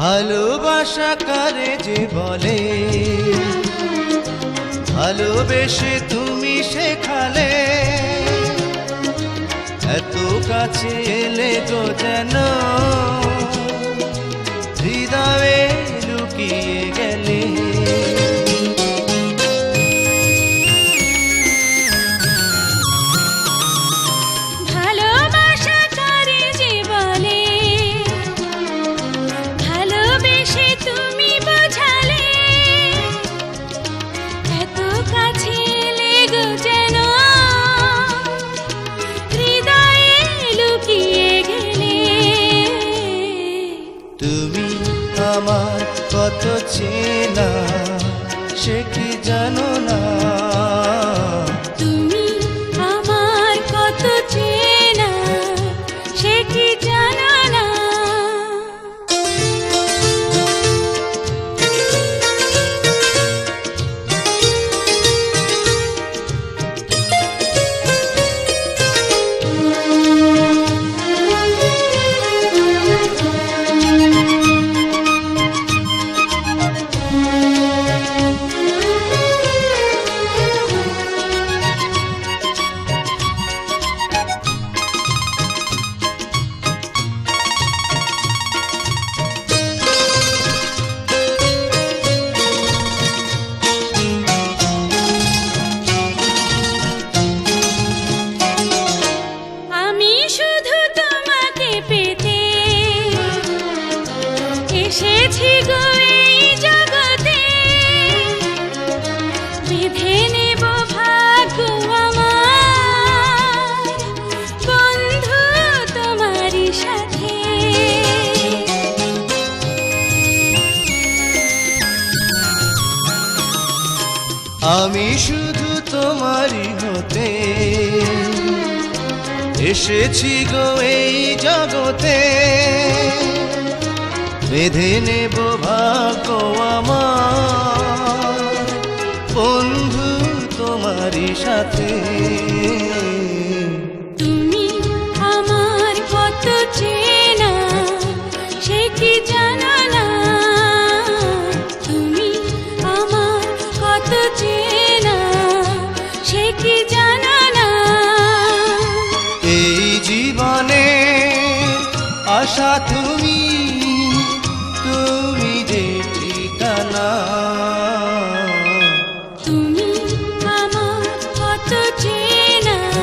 ভালোবাসা কারে যে বলে? ভালোবেসে তুমি শেখালে। এত কাছে এলে তো যেন হৃদয়ে আমার কত চেনা সে কি জানো? এসেছি গো এই জগতে। বেঁধে নেব ভাগ্য তোমারই সাথে। আমি শুধু তোমারই হতে। এসেছি গো এই জগতে। বেঁধে নেব ভাগ্য আমার। বন্ধু তোমারই সাথে।